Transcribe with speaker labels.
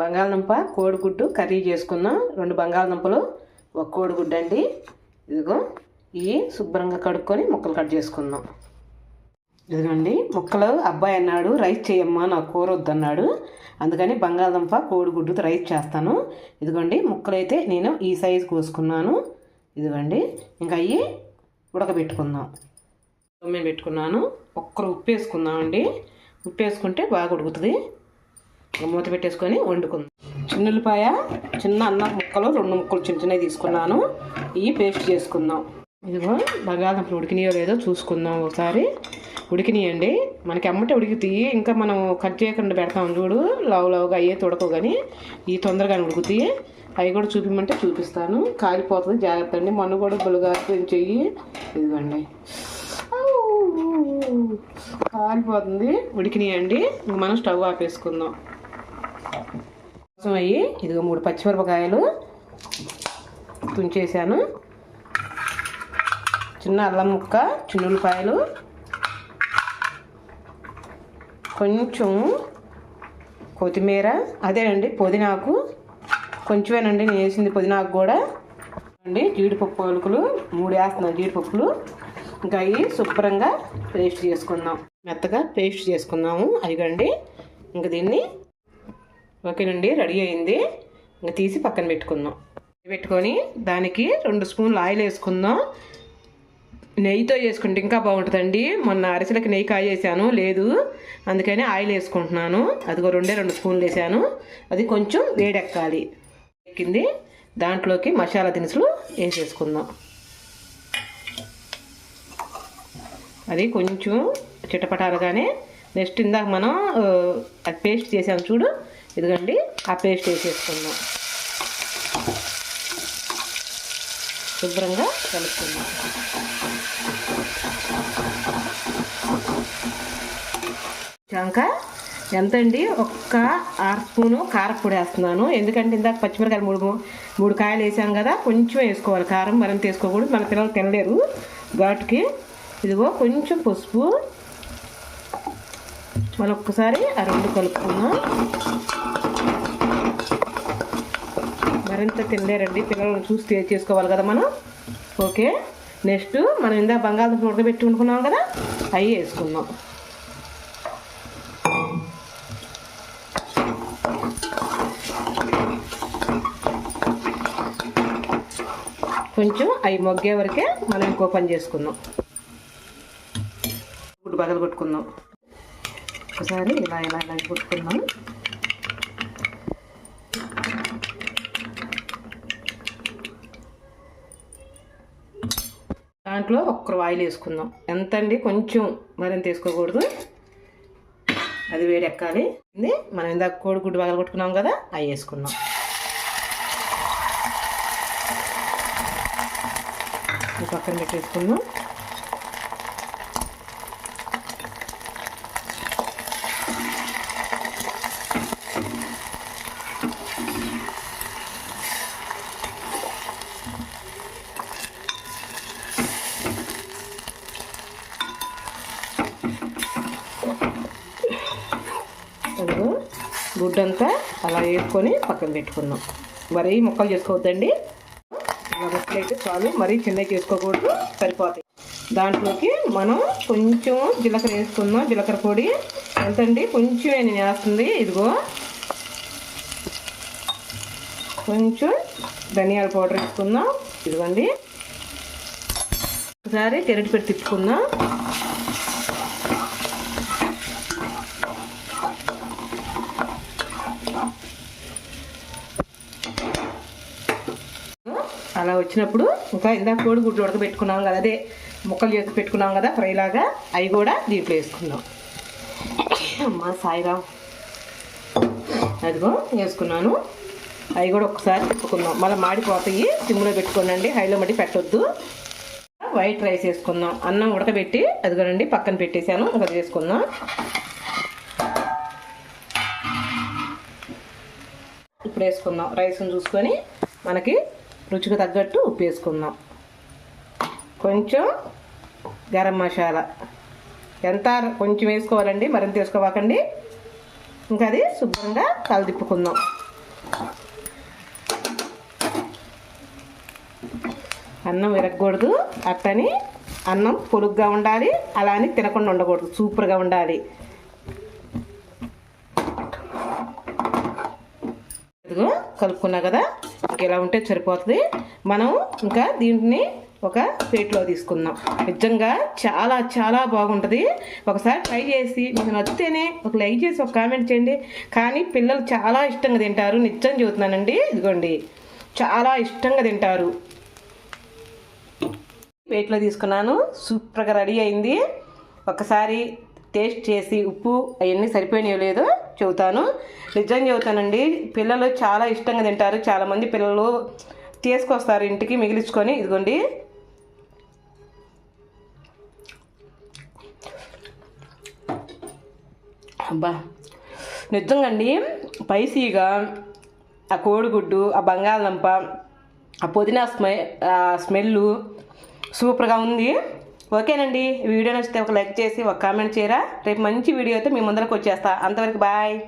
Speaker 1: బంగాళదుంప కోడిగుడ్డు కర్రీ చేసుకున్నాం రెండు బంగాళదుంపలు ఒక కోడిగుడ్డు అండి. ఇదిగో ఇవి శుభ్రంగా కడుక్కొని ముక్కలు కట్ చేసుకుందాం. ఇదిగోండి ముక్కలు అబ్బాయి అన్నాడు రైస్ చేయమ్మా నాకు కూర వద్దన్నాడు. అందుకని బంగాళదుంప కోడిగుడ్డుతో రైస్ చేస్తాను. ఇదిగోండి ముక్కలు అయితే నేను ఈ సైజు కోసుకున్నాను. ఇదిగోండి ఇంకా అవి ఉడకబెట్టుకుందాం. మేము పెట్టుకున్నాను. ఒక్కరు ఉప్పు వేసుకుందామండి ఉప్పు వేసుకుంటే బాగా ఉడుకుతుంది. మూత పెట్టేసుకొని వండుకుందాం. చిన్న ఉల్లిపాయ చిన్న అన్నం ముక్కలు రెండు ముక్కలు చిన్న చిన్నవి తీసుకున్నాను. ఇవి పేస్ట్ చేసుకుందాం. ఇదిగో బంగాళదుంపలు ఉడికినాయో లేదో చూసుకుందాం ఒకసారి. ఉడికినాయండి. మనకి అమ్మటే ఉడికితాయి ఇంకా మనం కట్ చేయకుండా పెడతాం చూడు. లావు లావుగా అయ్యే తొడకవు కానీ ఈ తొందరగానే ఉడుకుతాయి. అవి కూడా చూపిమంటే చూపిస్తాను. కాలిపోతుంది. జాగ్రత్త అండి. మొన్న కూడా బులుగా చెయ్యి. ఇదిగోండి. కాలిపోతుంది. ఉడికినాయండి. ఇంక మనం స్టవ్ ఆపేసుకుందాం. కోసం అయ్యి ఇదిగో మూడు పచ్చిమిరపకాయలు తుంచేసాను చిన్న అల్లం ముక్క చిన్న ఉల్లిపాయలు కొంచెం కొత్తిమీర. అదేనండి పుదీనాకు. కొంచెమేనండి నేను వేసింది పుదీనాకు కూడా. అండి జీడిపప్పు పలుకులు మూడు వేస్తున్నాను జీడిపప్పులు. ఇంకా అవి శుభ్రంగా పేస్ట్ చేసుకుందాం. మెత్తగా పేస్ట్ చేసుకుందాము. అదిగండి ఇంకా దీన్ని ఓకేనండి రెడీ అయింది. ఇంకా తీసి పక్కన పెట్టుకుందాం. పెట్టుకొని దానికి రెండు స్పూన్లు ఆయిల్ వేసుకుందాం. నెయ్యితో చేసుకుంటే ఇంకా బాగుంటుందండి. మొన్న అరిసెలకి నెయ్యి కాయేసాను లేదు. అందుకని ఆయిల్ వేసుకుంటున్నాను. అదిగో రెండే రెండు స్పూన్లు వేసాను. అది కొంచెం వేడెక్కాలి. ఎక్కింది దాంట్లోకి మసాలా దినుసులు వేసేసుకుందాం. అది కొంచెం చిటపటాలుగానే నెక్స్ట్ ఇందాక మనం అది పేస్ట్ చేసాం చూడు. ఇదిగండి ఆ పేస్ట్ వేసేసుకుందాం. శుభ్రంగా కలుపుకుందాం. ఎంత ఎంతండి ఒక్క ఆరు స్పూను కారపొడి వేస్తున్నాను. ఎందుకంటే ఇందాక పచ్చిమిరకాయలు మూడు మూడు కాయలు వేసాం కదా కొంచెం వేసుకోవాలి. కారం మరింత వేసుకోకూడదు మన పిల్లలు తినలేరు. ఘాటుకి ఇదిగో కొంచెం పసుపు మళ్ళీ ఒక్కసారి ఆ రెండు కలుపుకుందాం. మరింత తినలేరండి పిల్లలను చూసి తేజ్ చేసుకోవాలి కదా మనం. ఓకే నెక్స్ట్ మనం ఇందా బంగాళదుంపలు ఉడకబెట్టి ఉండుకున్నాం కదా అవి వేసుకుందాం. కొంచెం అవి మొగ్గే వరకే మనం ఇంకో పని చేసుకుందాం. గుడ్డు బగలు కొట్టుకుందాం. ఒకసారి ఇలా ఇలా ఇలా కొట్టుకుందాం. దాంట్లో ఒక్కరు ఆయిల్ వేసుకుందాం. ఎంత అండి? కొంచెం మరింత వేసుకోకూడదు. అది వేడెక్కాలి. మనం ఇందాక కోడిగుడ్డు బగలు కొట్టుకున్నాం కదా అవి వేసుకున్నాం ఇది పక్కన పెట్టేసుకుందాం. అదిగో గుడ్డంతా అలా వేసుకొని పక్కన పెట్టుకుందాం మరీ ముక్కలు చేసుకోవద్దండి. ఇలా ముక్కలు అయితే చాలు. మరీ చిన్నవి చేసుకోకూడదు. సరిపోతాయి. దాంట్లోకి మనం కొంచెం జీలకర్ర వేసుకుందాం. జీలకర్ర పొడి ఎంతండి? కొంచెం నేను వేస్తుంది. ఇదిగో. కొంచెం ధనియాల పౌడర్ వేసుకుందాం. ఇదిగోండి. ఒకసారి తెరటి పెట్టి తిప్పుకుందాం. అలా వచ్చినప్పుడు ఇంకా ఇందాక కోడి గుడ్లు ఉడకబెట్టుకున్నాం కదా అదే ముక్కలు చేసి పెట్టుకున్నాం కదా ఫ్రై లాగా అవి కూడా దీంట్లో వేసుకుందాం. అమ్మా సాయిరామ్ అదిగో వేసుకున్నాను. అవి కూడా ఒకసారి తిప్పుకుందాం. మళ్ళీ మాడిపోతాయి సిమ్లో పెట్టుకోనండి హైలో మట్టి పెట్టొద్దు. వైట్ రైస్ వేసుకుందాం. అన్నం ఉడకబెట్టి అదిగోనండి పక్కన పెట్టేశాను ఇంకా చేసుకుందాం. ఇప్పుడు వేసుకుందాం. రైస్ని చూసుకొని మనకి రుచికి తగ్గట్టు ఉప్పు వేసుకుందాం కొంచెం గరం మసాలా. ఎంత కొంచెం వేసుకోవాలండి మరింత వేసుకోవాకండి. ఇంకా అది శుభ్రంగా కలదిప్పుకుందాం. అన్నం విరగకూడదు. అట్టని అన్నం పొలుగ్గా ఉండాలి అలా అని తినకుండా ఉండకూడదు. సూపర్గా ఉండాలి. కలుపుకున్నా కదా? ఇలా ఉంటే సరిపోతుంది. మనం ఇంకా దీంట్ని ఒక ప్లేట్లో తీసుకుందాం. నిజంగా చాలా చాలా బాగుంటుంది. ఒకసారి ట్రై చేసి మీకు నచ్చితేనే ఒక లైక్ చేసి ఒక కామెంట్ చేయండి. కానీ పిల్లలు చాలా ఇష్టంగా తింటారు. నిజం చెబుతున్నానండి. ఇదిగోండి. చాలా ఇష్టంగా తింటారు. ప్లేట్లో తీసుకున్నాను. సూపర్గా రెడీ అయింది. ఒకసారి టేస్ట్ చేసి ఉప్పు అవన్నీ సరిపోయినాయో లేదో చెబుతాను. నిజం చెబుతానండి పిల్లలు చాలా ఇష్టంగా తింటారు. చాలామంది పిల్లలు తీసుకొస్తారు ఇంటికి మిగిలించుకొని. ఇదిగోండి. అబ్బా నిజంగా అండి స్పైసీగా ఆ కోడిగుడ్డు ఆ బంగాళదుంప ఆ పుదీనా స్మె స్మెల్ సూపర్గా ఉంది. ఓకేనండి. వీడియో నచ్చితే ఒక లైక్ చేసి ఒక కామెంట్ చేయరా. రేపు మంచి వీడియోతో మీ ముందరకు వచ్చేస్తా. అంతవరకు బాయ్.